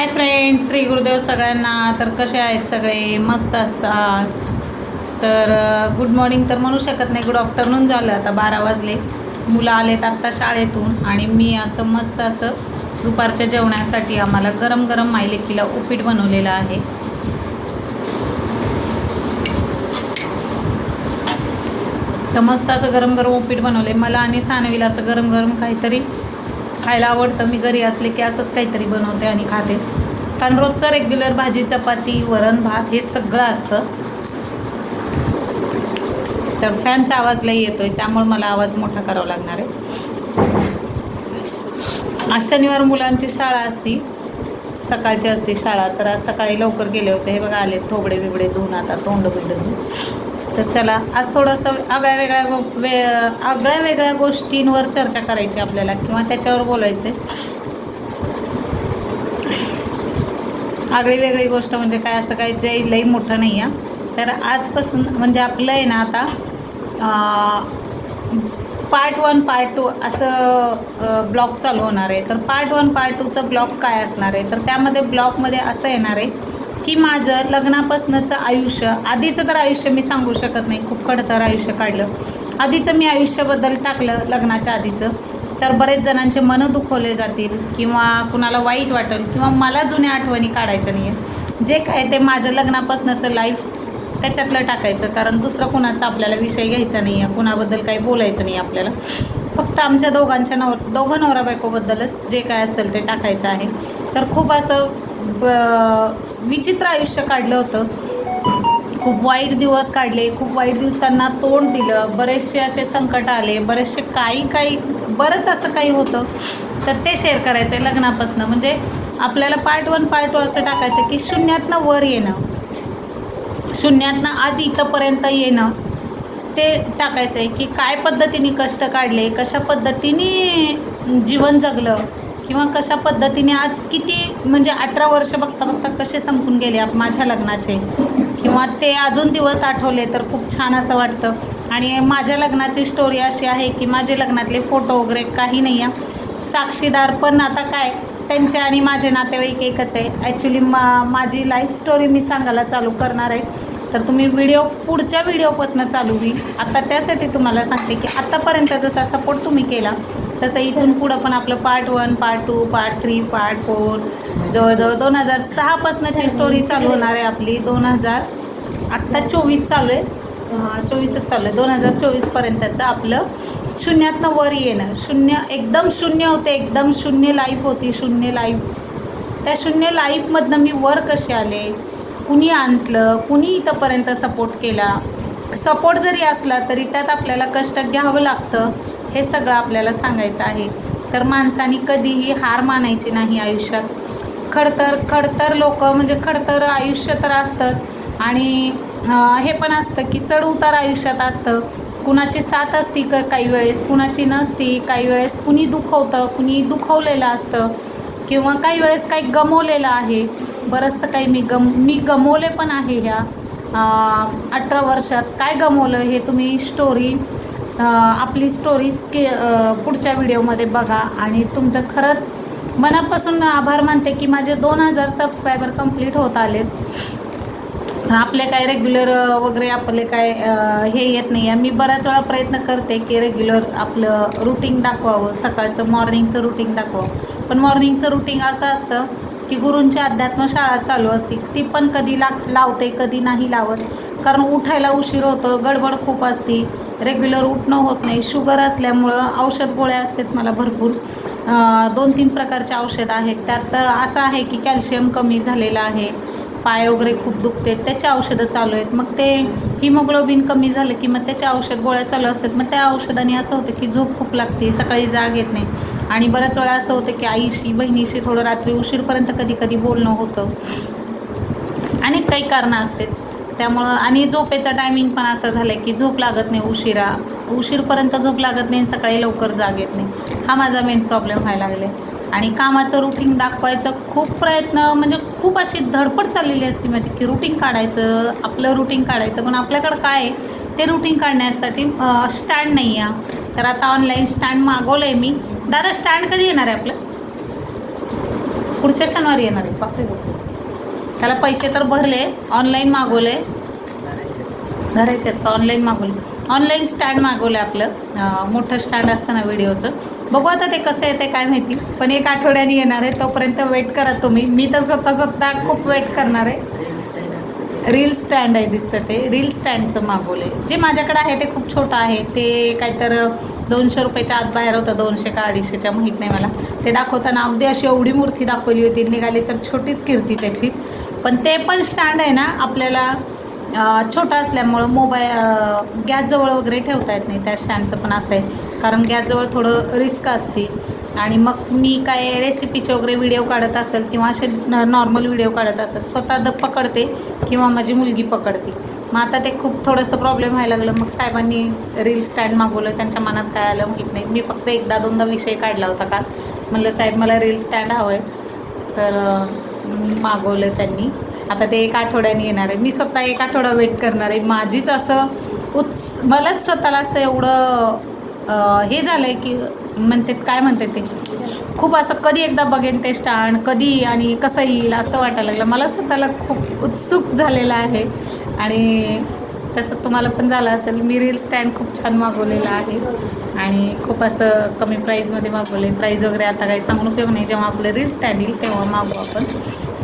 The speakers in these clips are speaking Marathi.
हाय फ्रेंड्स श्री गुरुदेव सगळ्यांना. तर कसे आहेत सगळे? मस्त असतात. तर गुड मॉर्निंग तर म्हणू शकत नाही. गुड आफ्टरनून झालं आता बारा वाजले. मुलं आलेत आत्ता शाळेतून आणि मी असं मस्त असं दुपारच्या जेवणासाठी आम्हाला गरम गरम मायलेकीला उपीट बनवलेलं आहे. तर मस्त असं गरम गरम उपीट बनवले मला आणि सानवीला असं गरम गरम काहीतरी खायला आवडतं. मी घरी असले की असंच काहीतरी बनवते आणि खाते. कारण रोजचं रेग्युलर भाजी चपाती वरण भात हे सगळं असतं. तर फॅनचा आवाज लई येतो आहे त्यामुळे मला आवाज मोठा करावा लागणार आहे. आज शनिवार मुलांची शाळा असती. सकाळची असते शाळा तर आज सकाळी लवकर गेले होते. हे बघा आले थोबडे बिबडे धुवून आता तोंड बिंड धुवून तर चला आज थोडंसं आगळ्या वेगळ्या गो- वे आगळ्या वेगळ्या गोष्टींवर चर्चा करायची आपल्याला किंवा त्याच्यावर बोलायचं आगळी वेगळी गोष्ट म्हणजे काय असं काय जे लई मोठं नाही आहे तर आजपासून म्हणजे आपलं आहे ना आता पार्ट वन पार्ट टू असं ब्लॉग चालू होणार आहे. तर पार्ट वन पार्ट टूचं ब्लॉग काय असणार आहे? तर त्यामध्ये ब्लॉगमध्ये असं येणार आहे की माझं लग्नापासूनचं आयुष्य आधीचं तर आयुष्य मी सांगू शकत नाही खूप खडतर आयुष्य काढलं. आधीचं मी आयुष्याबद्दल टाकलं लग्नाच्या आधीचं तर बरेच जणांचे मनं दुखवले जातील किंवा कुणाला वाईट वाटेल किंवा मला जुन्या आठवणी काढायच्या नाही आहे जे काय ते माझं लग्नापासूनचं लाईफ त्याच्यातलं टाकायचं कारण दुसरं कुणाचा आपल्याला विषय घ्यायचा नाही आहे कुणाबद्दल काही बोलायचं नाही आपल्याला. फक्त आमच्या दोघांच्या नव दोघं नवरा बायकोबद्दलच जे काय असेल ते टाकायचं आहे. तर खूप असं ब विचित्र आयुष्य काढलं होतं. खूप वाईट दिवस काढले. खूप वाईट दिवसांना तोंड दिलं. बरेचसे असे संकट आले. बरेचसे काही काही बरंच असं काही होतं. तर ते शेअर करायचं आहे लग्नापासून. म्हणजे आपल्याला पार्ट वन पार्ट टू असं टाकायचं की शून्यातनं वर येणं. शून्यातनं आज इथंपर्यंत येणं. ते टाकायचं आहे की काय पद्धतीने कष्ट काढले कशा पद्धतीने जीवन जगलं किंवा कशा पद्धतीने आज किती म्हणजे अठरा वर्ष बघता बघता कसे संपून गेले माझ्या लग्नाचे. किंवा ते अजून दिवस आठवले तर खूप छान असं वाटतं. आणि माझ्या लग्नाची स्टोरी अशी आहे की माझे लग्नातले फोटो वगैरे काही नाही आहे साक्षीदार पण आता काय त्यांचे आणि माझे नातेवाईक एकच आहे. ॲक्च्युली मा माझी लाईफ स्टोरी मी सांगायला चालू करणार आहे. तर तुम्ही व्हिडिओ पुढच्या व्हिडिओपासून चालू होईल. आता त्यासाठी तुम्हाला सांगते की आत्तापर्यंत जसा सपोर्ट तुम्ही केला तसं इथून पुढं पण आपलं part one part two part three part four जवळजवळ दोन हजार सहापासूनची स्टोरी चालू होणार आहे आपली. दोन हजार आत्ता चोवीस चालू आहे. चोवीसच चालू आहे. दोन हजार चोवीसपर्यंतचं आपलं शून्यातनं वर येणं. शून्य एकदम शून्य होते एकदम शून्य लाईफ होती शून्य लाईफ त्या शून्य लाईफमधनं मी वर कसे आले? कुणी आणलं कुणी इथंपर्यंत सपोर्ट केला? सपोर्ट जरी असला तरी त्यात आपल्याला कष्ट घ्यावं लागतं हे सगळं आपल्याला सांगायचं आहे. तर माणसाने कधीही हार मानायची नाही आयुष्यात. खडतर खडतर लोक म्हणजे खडतर आयुष्य तर असतंच. आणि हे पण असतं की चढ उतार आयुष्यात असतं. कुणाची साथ असती क काही वेळेस कुणाची नसती काही वेळेस कुणी दुखवतं कुणी दुखवलेलं असतं. किंवा काही वेळेस काही गमवलेलं आहे. बरंचसं काही मी गम मी गमवले पण आहे ह्या अठरा वर्षात. काय गमवलं हे तुम्ही स्टोरी आपली स्टोरी स्के पुढच्या व्हिडिओमध्ये बघा. आणि तुमचं खरंच मनापासून आभार मानते की माझे दोन हजार सबस्क्रायबर कंप्लीट होत आलेत. आपले काय रेग्युलर वगैरे आपले काय हे येत नाही आहे. मी बऱ्याच वेळा प्रयत्न करते की रेग्युलर आपलं रुटीन दाखवावं. सकाळचं मॉर्निंगचं रुटीन दाखवावं. पण मॉर्निंगचं रुटीन असं असतं की गुरूंची अध्यात्म शाळा चालू असते. ती पण कधी ला लावते कधी नाही लावत. कारण उठायला उशीर होतं गडबड खूप असते. रेग्युलर उठणं होत नाही. शुगर असल्यामुळं औषध गोळ्या असतात मला भरपूर. दोन तीन प्रकारचे औषध आहेत. त्यात असं आहे की कॅल्शियम कमी झालेलं आहे. पाय वगैरे खूप दुखते. त्याचे औषधं चालू आहेत. मग ते हिमोग्लोबिन कमी झालं की मग त्याच्या औषध गोळ्या चालू असतात. मग त्या औषधाने असं होतं की झोप खूप लागते. सकाळी जाग येत नाही. आणि बऱ्याच वेळा असं होतं की आईशी बहिणीशी थोडं रात्री उशीरपर्यंत कधी कधी बोलणं होतं. आणि काही कारणं असतात. त्यामुळं आणि झोपेचा टायमिंग पण असं झालं आहे की झोप लागत नाही उशिरा. उशीरपर्यंत झोप लागत नाही सकाळी लवकर जाग येत नाही. हा माझा मेन प्रॉब्लेम व्हायला लागले आणि कामाचं रुटीन दाखवायचं खूप प्रयत्न म्हणजे खूप अशी धडपड चाललेली असते माझी की रुटीन काढायचं आपलं रुटीन काढायचं. पण आपल्याकडं काय आहे? ते रुटीन काढण्यासाठी स्टँड नाही आहे तर आता ऑनलाईन स्टँड मागवलं आहे मी. दादा स्टँड कधी येणार आहे आपलं? पुढच्या शनिवारी येणार आहे पाकळी त्याला पैसे तर भरले ऑनलाईन मागवले. धरायचे आहेत ऑनलाईन मागवले. ऑनलाईन स्टँड मागवलं आपलं. मोठं स्टँड असतं ना व्हिडिओचं बघू आता ते कसं येते काय माहिती. पण एक आठवड्याने येणार आहे तोपर्यंत वेट करा तुम्ही. मी तर स्वतः स्वतः खूप वेट करणार आहे. रील स्टँड आहे दिसतं ते. रील स्टँडचं मागवलं आहे जे माझ्याकडे आहे ते खूप छोटं आहे. ते काहीतर दोनशे रुपयाच्या आत बाहेर होतं दोनशे का अडीचशेच्या माहीत नाही मला. ते दाखवताना अगदी अशी एवढी मूर्ती दाखवली होती निघाली तर छोटीच कीर्ती त्याची. पण ते पण स्टँड आहे ना आपल्याला छोटा असल्यामुळं मोबाईल गॅसजवळ वगैरे ठेवता येत नाही त्या स्टँडचं पण असं आहे. कारण गॅसजवळ थोडं रिस्क असते. आणि मग मी काय रेसिपीचे वगैरे व्हिडिओ काढत असेल किंवा असे नॉर्मल व्हिडिओ काढत असेल स्वतः द पकडते किंवा माझी मुलगी पकडते. मग आता ते खूप थोडंसं प्रॉब्लेम व्हायला लागलं. मग साहेबांनी रील स्टँड मागवलं. त्यांच्या मनात काय आलं माहीत नाही. मी फक्त एकदा दोनदा विषय काढला होता का? म्हणलं साहेब मला रील स्टँड हवं आहे तर मागवलं त्यांनी. आता ते एक आठवड्याने येणार आहे. मी स्वतः एक आठवडा वेट करणार आहे. माझीच असं उत्स मलाच स्वतःला असं एवढं हे झालं आहे की म्हणतात काय म्हणतात ते? खूप असं कधी एकदा बघेन ते स्टँड कधी आणि कसं येईल असं वाटायला लागलं. मला स्वतःला खूप उत्सुक झालेलं आहे. आणि तसं तुम्हाला पण झालं असेल मी रील स्टँड खूप छान मागवलेला आहे. आणि खूप असं कमी प्राईजमध्ये मागवले. प्राईज वगैरे आता काही सांगून उपयोग नाही. जेव्हा आपलं रील स्टँड येईल तेव्हा मागवू आपण.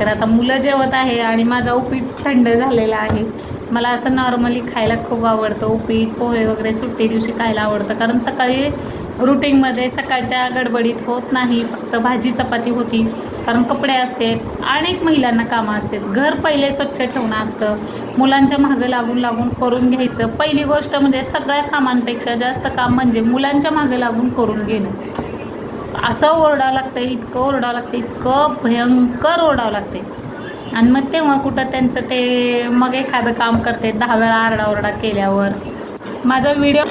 तर आता मुलं जेवत आहे आणि माझा उपीट थंड झालेला आहे. मला असं नॉर्मली खायला खूप आवडतं. उपीट पोहे वगैरे सुट्टी दिवशी खायला आवडतं. कारण सकाळी रुटीनमध्ये सकाळच्या गडबडीत होत नाही फक्त भाजी चपाती होती कारण कपडे असते अनेक महिलांना कामं असतात. घर पहिले स्वच्छ ठेवणं असतं. मुलांच्या मागं लागून लागून करून घ्यायचं. पहिली गोष्ट म्हणजे सगळ्या कामांपेक्षा जास्त काम म्हणजे मुलांच्या मागं लागून करून घेणं. असं ओरडावं लागतं इतकं ओरडावं लागतं इतकं भयंकर ओरडावं लागते. आणि मग तेव्हा कुठं त्यांचं ते मग एखादं काम करते दहा वेळा आरडाओरडा केल्यावर. माझा व्हिडिओ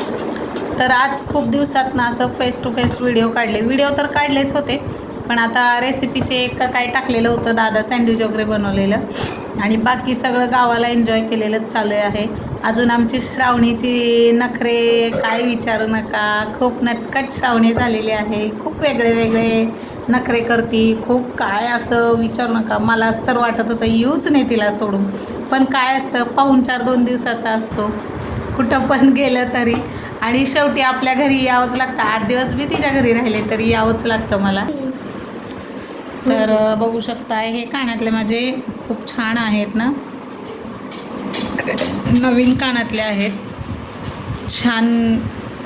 तर आज खूप दिवसात ना असं फेस टू फेस व्हिडिओ काढले. व्हिडिओ तर काढलेच होते पण आता रेसिपीचे एक का काय टाकलेलं होतं दादा सँडविच वगैरे बनवलेलं. आणि बाकी सगळं गावाला एन्जॉय केलेलंच चालू आहे. अजून आमची श्रावणीची नखरे काय विचारू नका. खूप नटकट श्रावणी झालेली आहे. खूप वेगळे वेगळे नखरे करती. खूप काय असं विचारू नका. मला तर वाटत होतं येऊच नाही तिला सोडून. पण काय असतं पाहुणचार दोन दिवसाचा असतो. कुठं पण गेलं तरी. आणि शेवटी आपल्या घरी यावंच लागतं. आठ दिवस मी तिच्या घरी राहिले तरी यावंच लागतं मला. तर बघू शकता हे कानातले माझे खूप छान आहेत ना. नवीन कानातले आहेत. छान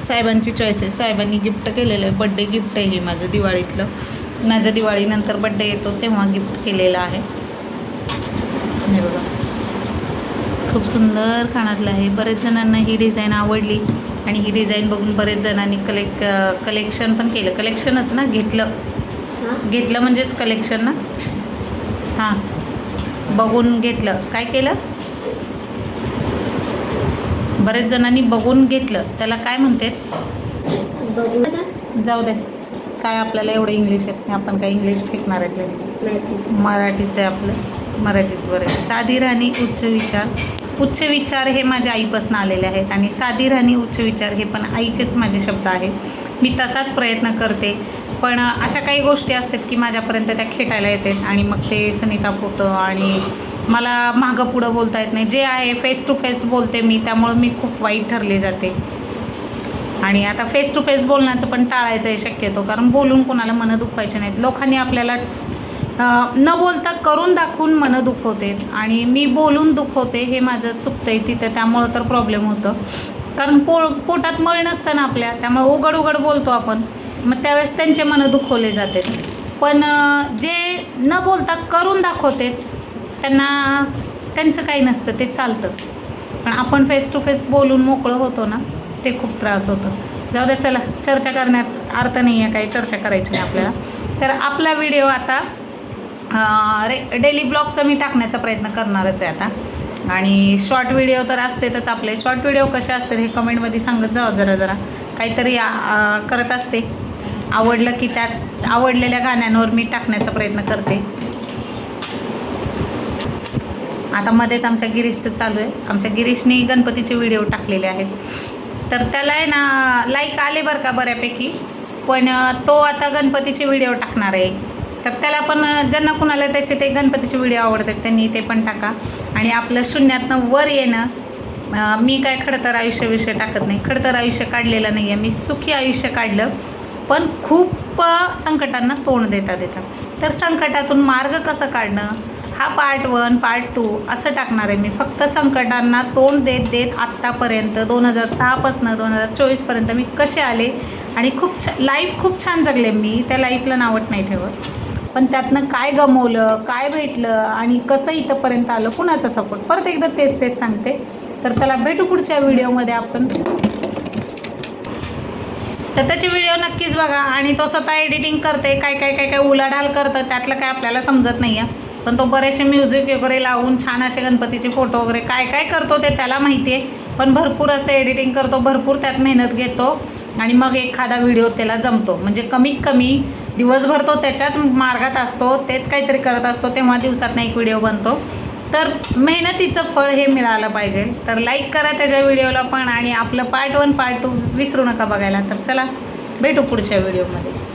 साहेबांची चॉईस आहे. साहेबांनी गिफ्ट केलेलं आहे. बड्डे गिफ्ट आहे हे माझं दिवाळीतलं. माझ्या दिवाळीनंतर बड्डे येतो तेव्हा गिफ्ट केलेलं आहे. हे बघा. खूप सुंदर कानातलं आहे. बरेच जणांना ही डिझाईन आवडली. आणि ही डिझाईन बघून बरेच जणांनी कलेक्ट कलेक्शन पण केलं. कलेक्शनच ना? घेतलं. घेतलं म्हणजेच कलेक्शन ना? हां. बघून घेतलं. काय केलं? बरेच जणांनी बघून घेतलं. त्याला काय म्हणते? जाऊ दे. काय आपल्याला एवढं इंग्लिश येत नाही. आपण काय इंग्लिश फेकणार. मॅचिंग मराठीचं आहे आपलं. मराठीच बरं आहे. साधी राहणी उच्च विचार. उच्च विचार हे माझ्या आईपासून आलेले आहेत आणि साधी राहणी उच्च विचार हे पण आईचेच माझे शब्द आहेत. मी तसाच प्रयत्न करते. पण अशा काही गोष्टी असतात की माझ्यापर्यंत त्या खेटायला येतात आणि मग ते सनिताप होतं आणि मला मागं पुढं बोलता येत नाही. जे आहे फेस टू फेस बोलते मी त्यामुळं मी खूप वाईट ठरले जाते. आणि आता फेस टू फेस बोलण्याचं पण टाळायचं आहे शक्यतो कारण बोलून कोणाला मनं दुखवायचे नाहीत. लोकांनी आपल्याला न बोलता करून दाखवून मनं दुखवते आणि मी बोलून दुखवते हे माझं चुकतं आहे तिथं त्यामुळं तर प्रॉब्लेम होतं. कारण पो पोटात मळ नसतं ना आपल्या त्यामुळे उघड उघड बोलतो आपण. मग त्यावेळेस त्यांचे मनं दुखवले जाते. पण जे न बोलता करून दाखवते त्यांना त्यांचं काही नसतं ते चालतं. पण आपण फेस टू फेस बोलून मोकळं होतो ना ते खूप त्रास होतो. जाऊ द्या चला चर्चा करण्यात अर्थ नाही आहे काही चर्चा करायची नाही आपल्याला. तर आपला व्हिडिओ आता रे डेली ब्लॉगचं मी टाकण्याचा प्रयत्न करणारच आहे आता. आणि शॉर्ट व्हिडिओ तर असतेच आपले. शॉर्ट व्हिडिओ कसे असतात हे कमेंटमध्ये सांगत जावं जरा जरा. काहीतरी करत असते. आवडलं की त्याच आवडलेल्या गाण्यांवर मी टाकण्याचा प्रयत्न करते. आता मध्येच आमच्या गिरीशचं चालू आहे. आमच्या गिरीशने गणपतीचे व्हिडिओ टाकलेले आहेत. तर त्याला आहे ना लाईक आले बरं का बऱ्यापैकी. पण तो आता गणपतीचे व्हिडिओ टाकणार आहे. तर त्याला पण ज्यांना कुणाला त्याचे ते गणपतीचे व्हिडिओ आवडतात त्यांनी ते पण टाका. आणि आपलं शून्यातनं वर येणं मी काय खडतर आयुष्य विषय टाकत नाही. खडतर आयुष्य काढलेलं नाही आहे मी सुखी आयुष्य काढलं पण खूप संकटांना तोंड देता देता. तर संकटातून मार्ग कसं काढणं? हा पार्ट वन पार्ट टू असं टाकणार आहे मी. फक्त संकटांना तोंड देत देत आत्तापर्यंत दोन हजार सहापासनं दोन हजार चोवीसपर्यंत मी कसे आले? आणि खूप छ लाईफ खूप छान जगले मी. त्या लाईफला नावट नाही ठेवत. पण त्यातनं काय गमवलं काय भेटलं आणि कसं इथंपर्यंत आलं कुणाचा सपोर्ट परत एकदा तेच तेच सांगते. तर त्याला भेटू पुढच्या व्हिडिओमध्ये आपण. तर त्याचे व्हिडिओ नक्कीच बघा. आणि तो स्वतः एडिटिंग करते काय काय काय काय उलाढाल करतं त्यातलं काय आपल्याला समजत नाही आहे पण तो बरेचसे म्युझिक वगैरे लावून छान असे गणपतीचे फोटो वगैरे काय काय करतो ते त्याला माहिती आहे पण भरपूर असं एडिटिंग करतो भरपूर त्यात मेहनत घेतो. आणि मग एखादा व्हिडिओ त्याला जमतो. म्हणजे कमीत कमी दिवसभर तो त्याच्याच मार्गात असतो तेच काहीतरी करत असतो तेव्हा दिवसातनं एक व्हिडिओ बनतो. तर मेहनतीचं फळ हे मिळालं पाहिजे. तर लाईक करा त्याच्या व्हिडिओला पण आणि आपलं पार्ट वन पार्ट टू विसरू नका बघायला. तर चला भेटू पुढच्या व्हिडिओमध्ये.